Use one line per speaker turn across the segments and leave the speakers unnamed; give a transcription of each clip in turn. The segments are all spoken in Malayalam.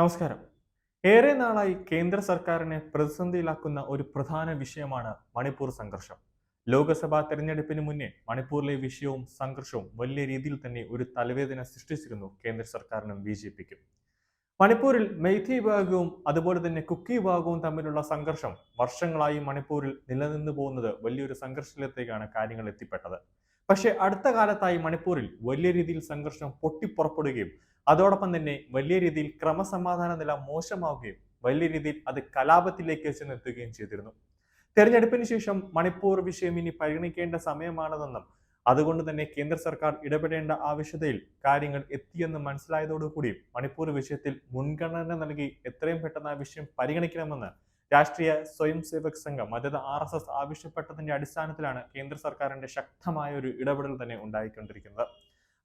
നമസ്കാരം. ഏറെ നാളായി കേന്ദ്ര സർക്കാരിനെ പ്രതിസന്ധിയിലാക്കുന്ന ഒരു പ്രധാന വിഷയമാണ് മണിപ്പൂർ സംഘർഷം. ലോക്സഭാ തെരഞ്ഞെടുപ്പിന് മുന്നേ മണിപ്പൂരിലെ വിഷയവും സംഘർഷവും വലിയ രീതിയിൽ തന്നെ ഒരു തലവേദന സൃഷ്ടിച്ചിരുന്നു കേന്ദ്ര സർക്കാരിനും ബി ജെ പിക്കും. മണിപ്പൂരിൽ മെയ്തി വിഭാഗവും അതുപോലെ തന്നെ കുക്കി വിഭാഗവും തമ്മിലുള്ള സംഘർഷം വർഷങ്ങളായി മണിപ്പൂരിൽ നിലനിന്നു പോകുന്നത് വലിയൊരു സംഘർഷത്തിലേക്കാണ് കാര്യങ്ങൾ എത്തിപ്പെട്ടത്. പക്ഷേ അടുത്ത കാലത്തായി മണിപ്പൂരിൽ വലിയ രീതിയിൽ സംഘർഷം പൊട്ടിപ്പുറപ്പെടുകയും അതോടൊപ്പം തന്നെ വലിയ രീതിയിൽ ക്രമസമാധാന നില മോശമാവുകയും വലിയ രീതിയിൽ അത് കലാപത്തിലേക്ക് ചെന്നെത്തുകയും ചെയ്തിരുന്നു. തെരഞ്ഞെടുപ്പിന് ശേഷം മണിപ്പൂർ വിഷയം ഇനി പരിഗണിക്കേണ്ട സമയമാണതെന്നും അതുകൊണ്ട് തന്നെ കേന്ദ്ര സർക്കാർ ഇടപെടേണ്ട ആവശ്യതയിൽ കാര്യങ്ങൾ എത്തിയെന്ന് മനസ്സിലായതോടുകൂടി മണിപ്പൂർ വിഷയത്തിൽ മുൻഗണന നൽകി എത്രയും പെട്ടെന്ന് ആ വിഷയം പരിഗണിക്കണമെന്ന് രാഷ്ട്രീയ സ്വയം സേവക് സംഘം അതായത് ആർ എസ് എസ് ആവശ്യപ്പെട്ടതിന്റെ അടിസ്ഥാനത്തിലാണ് കേന്ദ്ര സർക്കാരിന്റെ ശക്തമായ ഒരു ഇടപെടൽ തന്നെ ഉണ്ടായിക്കൊണ്ടിരിക്കുന്നത്.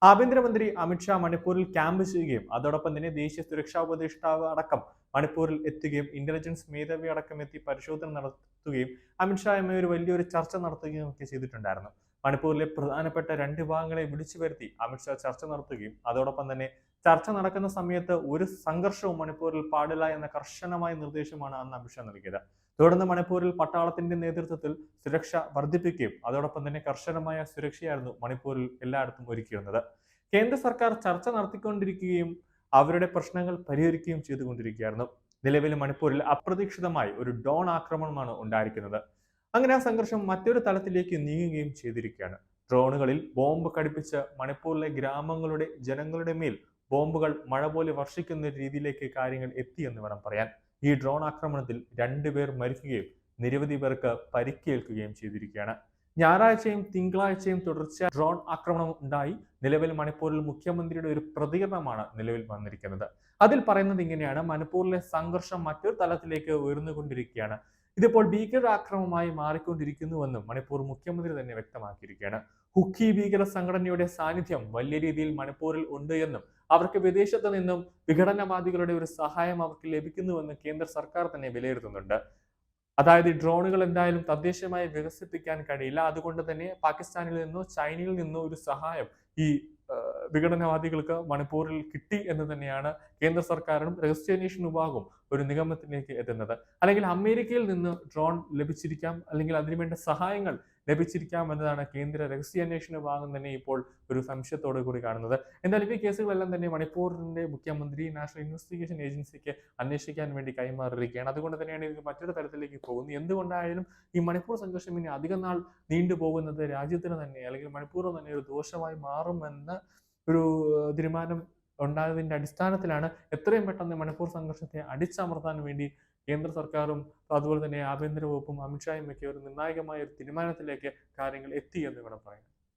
ആഭ്യന്തരമന്ത്രി അമിത്ഷാ മണിപ്പൂരിൽ ക്യാമ്പ് ചെയ്യുകയും അതോടൊപ്പം തന്നെ ദേശീയ സുരക്ഷാ ഉപദേഷ്ടാവ് അടക്കം മണിപ്പൂരിൽ എത്തുകയും ഇന്റലിജൻസ് മേധാവി അടക്കം എത്തി പരിശോധന നടത്തുകയും അമിത്ഷായുമായി ഒരു വലിയൊരു ചർച്ച നടത്തുകയും ഒക്കെ ചെയ്തിട്ടുണ്ടായിരുന്നു. മണിപ്പൂരിലെ പ്രധാനപ്പെട്ട രണ്ട് ഭാഗങ്ങളെ വിളിച്ചു വരുത്തി അമിത്ഷാ ചർച്ച നടത്തുകയും അതോടൊപ്പം തന്നെ ചർച്ച നടക്കുന്ന സമയത്ത് ഒരു സംഘർഷവും മണിപ്പൂരിൽ പാടില്ല എന്ന കർശനമായ നിർദ്ദേശമാണ് അന്ന് അമിത്ഷാ നൽകിയത്. തുടർന്ന് മണിപ്പൂരിൽ പട്ടാളത്തിന്റെ നേതൃത്വത്തിൽ സുരക്ഷ വർദ്ധിപ്പിക്കുകയും അതോടൊപ്പം തന്നെ കർശനമായ സുരക്ഷയായിരുന്നു മണിപ്പൂരിൽ എല്ലായിടത്തും ഒരുക്കിയിരുന്നത്. കേന്ദ്ര സർക്കാർ ചർച്ച നടത്തിക്കൊണ്ടിരിക്കുകയും അവരുടെ പ്രശ്നങ്ങൾ പരിഹരിക്കുകയും ചെയ്തുകൊണ്ടിരിക്കുകയായിരുന്നു. നിലവിൽ മണിപ്പൂരിൽ അപ്രതീക്ഷിതമായി ഒരു ഡോൺ ആക്രമണമാണ് ഉണ്ടായിരിക്കുന്നത്. അങ്ങനെ ആ സംഘർഷം മറ്റൊരു തലത്തിലേക്ക് നീങ്ങുകയും ചെയ്തിരിക്കുകയാണ്. ഡ്രോണുകളിൽ ബോംബ് ഘടിപ്പിച്ച് മണിപ്പൂരിലെ ഗ്രാമങ്ങളുടെ ജനങ്ങളുടെ മേൽ ബോംബുകൾ മഴ പോലെ വർഷിക്കുന്ന രീതിയിലേക്ക് കാര്യങ്ങൾ എത്തിയെന്ന് വേണം പറയാൻ. ഈ ഡ്രോൺ ആക്രമണത്തിൽ രണ്ടുപേർ മരിക്കുകയും നിരവധി പേർക്ക് പരിക്കേൽക്കുകയും ചെയ്തിരിക്കുകയാണ്. ഞായറാഴ്ചയും തിങ്കളാഴ്ചയും തുടർച്ച ഡ്രോൺ ആക്രമണം ഉണ്ടായി. നിലവിൽ മണിപ്പൂരിൽ മുഖ്യമന്ത്രിയുടെ ഒരു പ്രതികരണമാണ് നിലവിൽ വന്നിരിക്കുന്നത്. അതിൽ പറയുന്നത് ഇങ്ങനെയാണ്. മണിപ്പൂരിലെ സംഘർഷം മറ്റൊരു തലത്തിലേക്ക് ഉയർന്നുകൊണ്ടിരിക്കുകയാണ്. ഇതിപ്പോൾ ഭീകരാക്രമമായി മാറിക്കൊണ്ടിരിക്കുന്നുവെന്നും മണിപ്പൂർ മുഖ്യമന്ത്രി തന്നെ വ്യക്തമാക്കിയിരിക്കുകയാണ്. ഹുക്കി ഭീകര സംഘടനയുടെ സാന്നിധ്യം വലിയ രീതിയിൽ മണിപ്പൂരിൽ ഉണ്ട് എന്നും അവർക്ക് വിദേശത്ത് നിന്നും വിഘടനവാദികളുടെ ഒരു സഹായം അവർക്ക് ലഭിക്കുന്നുവെന്നും കേന്ദ്ര സർക്കാർ തന്നെ വിലയിരുത്തുന്നുണ്ട്. അതായത് ഡ്രോണുകൾ എന്തായാലും തദ്ദേശീയമായി വികസിപ്പിക്കാൻ കഴിയില്ല. അതുകൊണ്ട് തന്നെ പാകിസ്ഥാനിൽ നിന്നോ ചൈനയിൽ നിന്നോ ഒരു സഹായം ഈ വിഘടനവാദികൾക്ക് മണിപ്പൂരിൽ കിട്ടി എന്ന് തന്നെയാണ് കേന്ദ്ര സർക്കാരിനും രഹസ്യാന്വേഷണ വിഭാഗവും ഒരു നിഗമനത്തിലേക്ക് എത്തുന്നത്. അല്ലെങ്കിൽ അമേരിക്കയിൽ നിന്ന് ഡ്രോൺ ലഭിച്ചിരിക്കാം അല്ലെങ്കിൽ അതിനുവേണ്ട സഹായങ്ങൾ ലഭിച്ചിരിക്കാം എന്നതാണ് കേന്ദ്ര രഹസ്യാന്വേഷണ വിഭാഗം തന്നെ ഇപ്പോൾ ഒരു സംശയത്തോടു കൂടി കാണുന്നത്. എന്തായാലും ഈ കേസുകളെല്ലാം തന്നെ മണിപ്പൂരിന്റെ മുഖ്യമന്ത്രി നാഷണൽ ഇൻവെസ്റ്റിഗേഷൻ ഏജൻസിക്ക് അന്വേഷിക്കാൻ വേണ്ടി കൈമാറിയിരിക്കുകയാണ്. അതുകൊണ്ട് തന്നെയാണ് ഇത് മറ്റൊരു തലത്തിലേക്ക് പോകുന്നത്. എന്തുകൊണ്ടായാലും ഈ മണിപ്പൂർ സംഘർഷം ഇനി അധികം നാൾ നീണ്ടുപോകുന്നത് രാജ്യത്തിന് തന്നെ അല്ലെങ്കിൽ മണിപ്പൂർ തന്നെ ഒരു ദോഷമായി മാറുമെന്ന ഒരു തീരുമാനം ഉണ്ടായതിന്റെ അടിസ്ഥാനത്തിലാണ് എത്രയും പെട്ടെന്ന് മണിപ്പൂർ സംഘർഷത്തെ അടിച്ചമർത്താൻ വേണ്ടി കേന്ദ്ര സർക്കാരും അതുപോലെ തന്നെ ആഭ്യന്തര വകുപ്പും അമിത്ഷായും ഒക്കെ ഒരു നിർണായകമായ ഒരു തീരുമാനത്തിലേക്ക് കാര്യങ്ങൾ എത്തി എന്ന് വേണം പറയാൻ.